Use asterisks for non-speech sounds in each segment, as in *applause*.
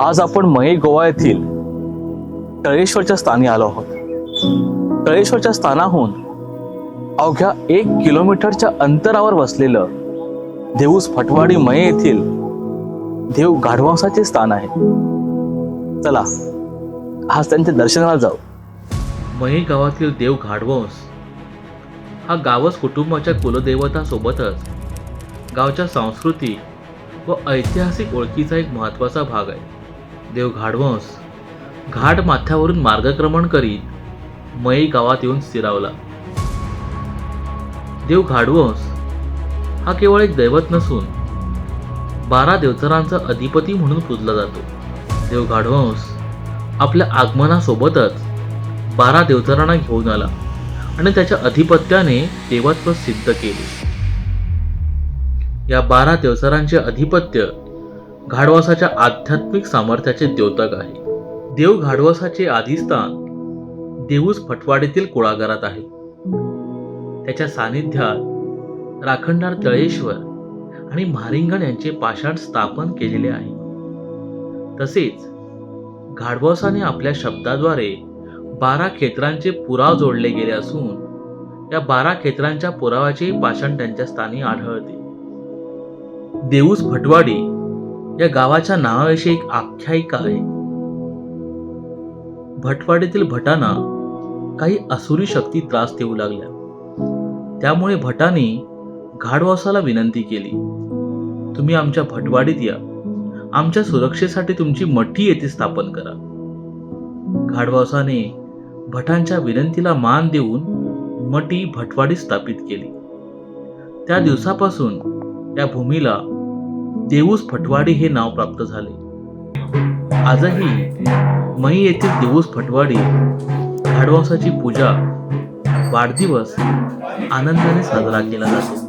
आज आपण मये गोवा येथील तळेश्वरच्या स्थानी आलो आहोत. तळेश्वरच्या स्थानाहून अवघ्या एक किलोमीटरच्या अंतरावर वसलेलं देऊस फटवाडी मये येथील देव गाढवांसाचे स्थान आहे. चला आज त्यांच्या दर्शनाला जाऊ. महे गावातील देव गाढवंस हा गावस कुटुंबाच्या कुलदैवतासोबतच गावच्या सांस्कृतिक व ऐतिहासिक ओळखीचा एक महत्त्वाचा भाग आहे. देव घाडवंस घाट माथ्यावरून मार्गक्रमण करीत मयी गावात येऊन स्थिरावला. देव घाडवंस हा केवळ एक दैवत नसून बारा देवचरांचा अधिपती म्हणून पूजला जातो. देव घाडवंस आपल्या आगमनासोबतच बारा देवचरांना घेऊन आला आणि त्याच्या अधिपत्याने देवत्व सिद्ध केले. या बारा देवचरांचे अधिपत्य घाडवासाच्या आध्यात्मिक सामर्थ्याचे द्योतक आहे. देव घाडवासाचे आदिस्थान देऊस फटवाडीतील कुळागारात आहे. त्याच्या सानिध्यात राखणदार तळेश्वर आणि म्हारिंगण यांचे पाषाण स्थापन केलेले आहे. तसेच घाडवासाने आपल्या शब्दाद्वारे बारा क्षेत्रांचे पुराव जोडले गेले असून या बारा क्षेत्रांच्या पुरावाचे पाषाण त्यांच्या स्थानी आढळते. देऊस भटवाडी या गावाच्या नावाविषयी एक आख्यायिका आहे. भटवाडीतील भटांना काही असुरी शक्ती त्रास देऊ लागल्या. त्यामुळे भटांनी घाडवासाला विनंती केली तुम्ही आमच्या भटवाडीत या. आमच्या सुरक्षेसाठी तुमची मठी येथे स्थापन करा. घाडवासाने भटांच्या विनंतीला मान देऊन मटी भटवाडी स्थापित केली. त्या दिवसापासून या भूमीला देऊस फटवाडी हे नाव प्राप्त झाले. आजही मई येथील देऊस फटवाडी घाडवासाची पूजा वाढदिवस आनंदाने साजरा केला जातो.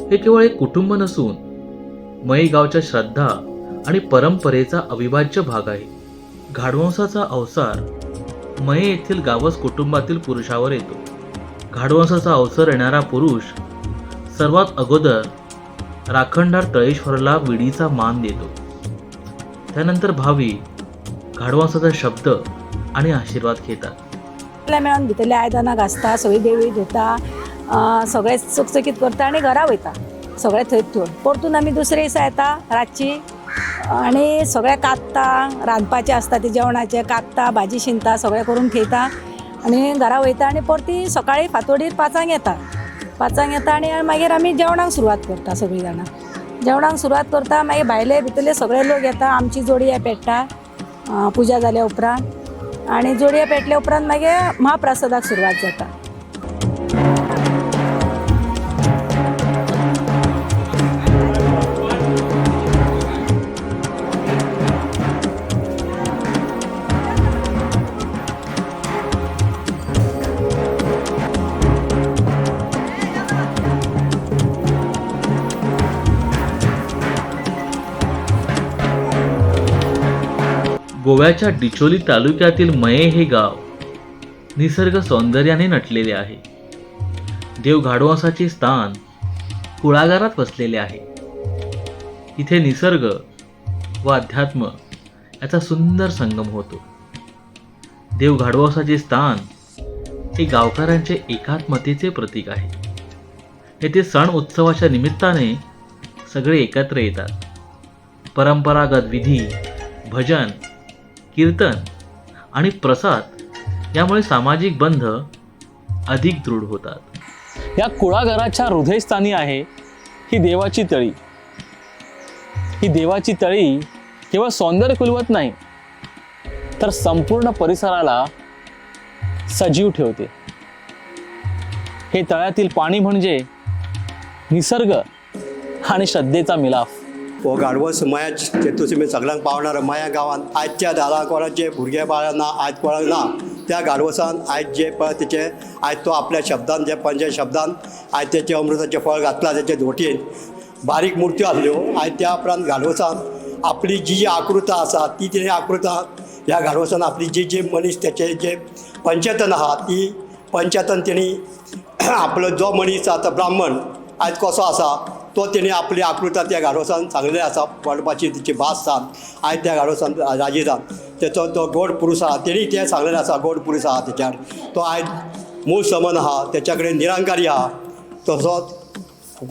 हे केवळ एक कुटुंब नसून मये गावच्या श्रद्धा आणि परंपरेचा अविभाज्य भाग आहे. घाडवंसाचा अवसार मये येथील गावस कुटुंबातील पुरुषावर येतो. घाडवंसाचा अवसर येणारा पुरुष सर्वात अगोदर राखणदार तळेश्वरला विडीचा मान देतो. त्यानंतर भावी घाडवांसाचा शब्द आणि आशीर्वाद घेतात. मिळून मेळून आयदाना घासता सगळी देवी धुता सगळे चकचकीत करता आणि घरा वयता सगळे थंय ठेवून परतून आमी दुसरे दिसा येता रातची. आणि सगळे कात्ता रांदपाचें आसता ते जेवणाचें कात्ता भाजी शिंता सगळें करून थेयता आणि घरा वयता आणि परती सकाळी फातोडीर पांचांक येता. पांचांक येता आणि मागीर आमी जेवणाक सुरवात करता सगळीं जाणां जेवणाक सुरवात करता मागीर भायले भितरले सगळे लोक येता. आमची जोडये पेट्टा पुजा जाल्या उपरांत. आणि जोडये पेटल्या उपरांत मागीर महाप्रसादाक सुरवात जाता. गोव्याच्या डिचोली तालुक्यातील मये हे गाव निसर्ग सौंदर्याने नटलेले आहे. देव घाडवासाचे स्थान कुळागारात वसलेले आहे. इथे निसर्ग व अध्यात्म याचा सुंदर संगम होतो. देवघाडवासाचे स्थान हे गावकऱ्यांचे एकात्मतेचे प्रतीक आहे. येथे सण उत्सवाच्या निमित्ताने सगळे एकत्र येतात. परंपरागत विधी भजन कीर्तन आणि प्रसाद यामुळे सामाजिक बंध अधिक दृढ होतात. या कुळागराच्या हृदयस्थानी आहे ही देवाची तळी. ही देवाची तळी केवळ सौंदर्य खुलवत नाही तर संपूर्ण परिसराला सजीव ठेवते. हे तळ्यातील पाणी म्हणजे निसर्ग आणि श्रद्धेचा मिलाफ. हो गाडवस माया चेतुसमी सगळ्यांक पावणार माया गांवांत आजच्या दारा कोणाचे भुरगे बाळा ना आयज कोणाक ना त्या गाडवसान आयज जे पळय तेचे आयज तो आपल्या शब्दान जे पंच शब्दान आयज तेचे अमृताचे फळ घातला तेचे धोटयेन बारीक मुर्त्यो हो. आसल्यो आयज त्या उपरांत गाडवसान आपली जी जी आकृता आसा ती तिणें आकृता ह्या गाडवसान आपली जी जी मनीस तेचे जे पंचतन आहा ती पंचतन तेणी *clears throat* आपलो जो मनीस आतां ब्राह्मण आयज कसो आसा तो तेणी आपली आकृता त्या गाडोसान सांगलेले आसा पडपाची तिची भास सांग आयज त्या गाडोसान राजी जावन तेचो तो गोड पुरुश आहा तेणी तें सांगलेलें आसा गोड पुरुश आहा तेच्यार तो आयज मूळ समन आहा तेच्या कडेन निरांकारी आहा तसोच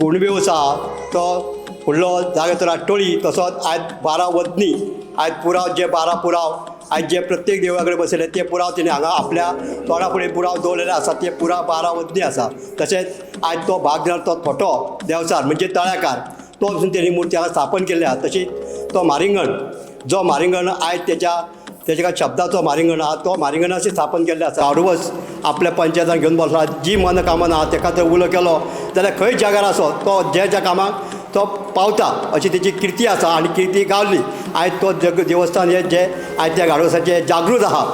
गुणबेवस आहा तो फुडलो जागे टोळी. तसोच आयज बारा वदनी. आयज पुराव जे बारा पुराव. आयज जे प्रत्येक देवळा कडेन बसयले ते पुराव तेणी हांगा आपल्या तोंडा फुडें पुराव दवरलेले आसा ते पुराव बारा वदनी आसा तशेंच आयज तो भाग जावन तो थोटो देवचार म्हणजे तळ्याकार तो पसून तेणी मुर्ती हांगा स्थापन केल्या. आहा तशीच तो मारिंगण जो मारिंगण आयज त्याच्या तेच्या शब्दाचो मारिंगण आहा तो मारिंगणाची स्थापन केल्ले आसा आडवस आपल्या पंचायतान घेवन बसला. जी मन कामान आहा जर उलो केलो. जाल्यार खंय जाग्यार आसो तो ज्या ज्या कामाक तो पावता अशी त्याची किर्ती आसा आनी किर्ती गावली. आयज तो जग देवस्थान हे जे आयज त्या गाडवसाचे जागृत आहा.